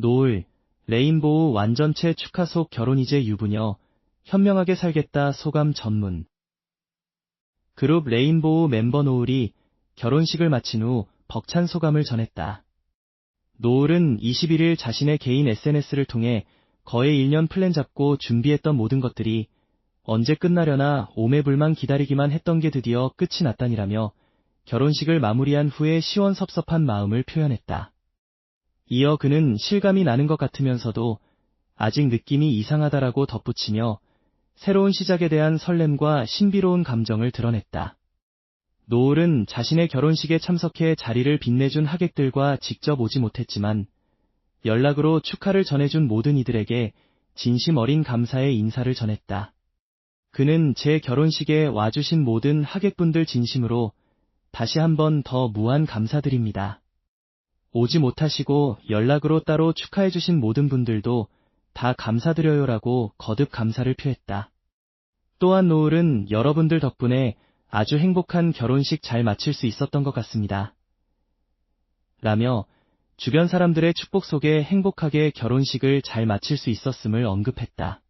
노을, 레인보우 완전체 축하 속 결혼 이제 유부녀, 현명하게 살겠다 소감 전문. 그룹 레인보우 멤버 노을이 결혼식을 마친 후 벅찬 소감을 전했다. 노을은 21일 자신의 개인 SNS를 통해 거의 1년 플랜 잡고 준비했던 모든 것들이 언제 끝나려나 오매불만 기다리기만 했던 게 드디어 끝이 났다니라며 결혼식을 마무리한 후에 시원섭섭한 마음을 표현했다. 이어 그는 실감이 나는 것 같으면서도 아직 느낌이 이상하다라고 덧붙이며 새로운 시작에 대한 설렘과 신비로운 감정을 드러냈다. 노을은 자신의 결혼식에 참석해 자리를 빛내준 하객들과 직접 오지 못했지만 연락으로 축하를 전해준 모든 이들에게 진심 어린 감사의 인사를 전했다. 그는 제 결혼식에 와주신 모든 하객분들 진심으로 다시 한번 더 무한 감사드립니다. 오지 못하시고 연락으로 따로 축하해주신 모든 분들도 다 감사드려요라고 거듭 감사를 표했다. 또한 노을은 여러분들 덕분에 아주 행복한 결혼식 잘 마칠 수 있었던 것 같습니다. 라며 주변 사람들의 축복 속에 행복하게 결혼식을 잘 마칠 수 있었음을 언급했다.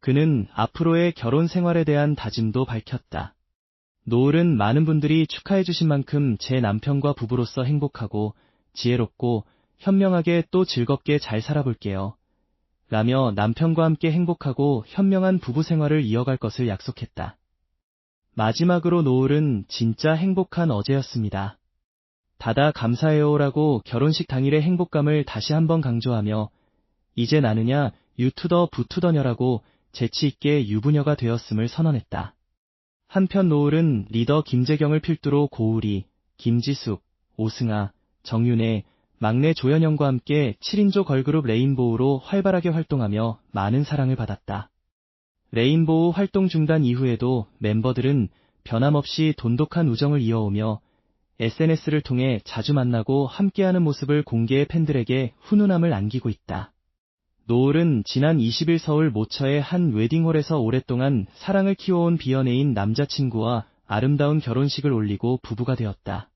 그는 앞으로의 결혼 생활에 대한 다짐도 밝혔다. 노을은 많은 분들이 축하해주신 만큼 제 남편과 부부로서 행복하고 지혜롭고 현명하게 또 즐겁게 잘 살아볼게요. 라며 남편과 함께 행복하고 현명한 부부 생활을 이어갈 것을 약속했다. 마지막으로 노을은 진짜 행복한 어제였습니다. 다다 감사해요라고 결혼식 당일의 행복감을 다시 한번 강조하며 이제 나느냐 유투더 부투더녀라고 재치있게 유부녀가 되었음을 선언했다. 한편 노을은 리더 김재경을 필두로 고우리, 김지숙, 오승아, 정윤혜, 막내 조현영과 함께 7인조 걸그룹 레인보우로 활발하게 활동하며 많은 사랑을 받았다. 레인보우 활동 중단 이후에도 멤버들은 변함없이 돈독한 우정을 이어오며 SNS를 통해 자주 만나고 함께하는 모습을 공개해 팬들에게 훈훈함을 안기고 있다. 노을은 지난 20일 서울 모처의 한 웨딩홀에서 오랫동안 사랑을 키워온 비연애인 남자친구와 아름다운 결혼식을 올리고 부부가 되었다.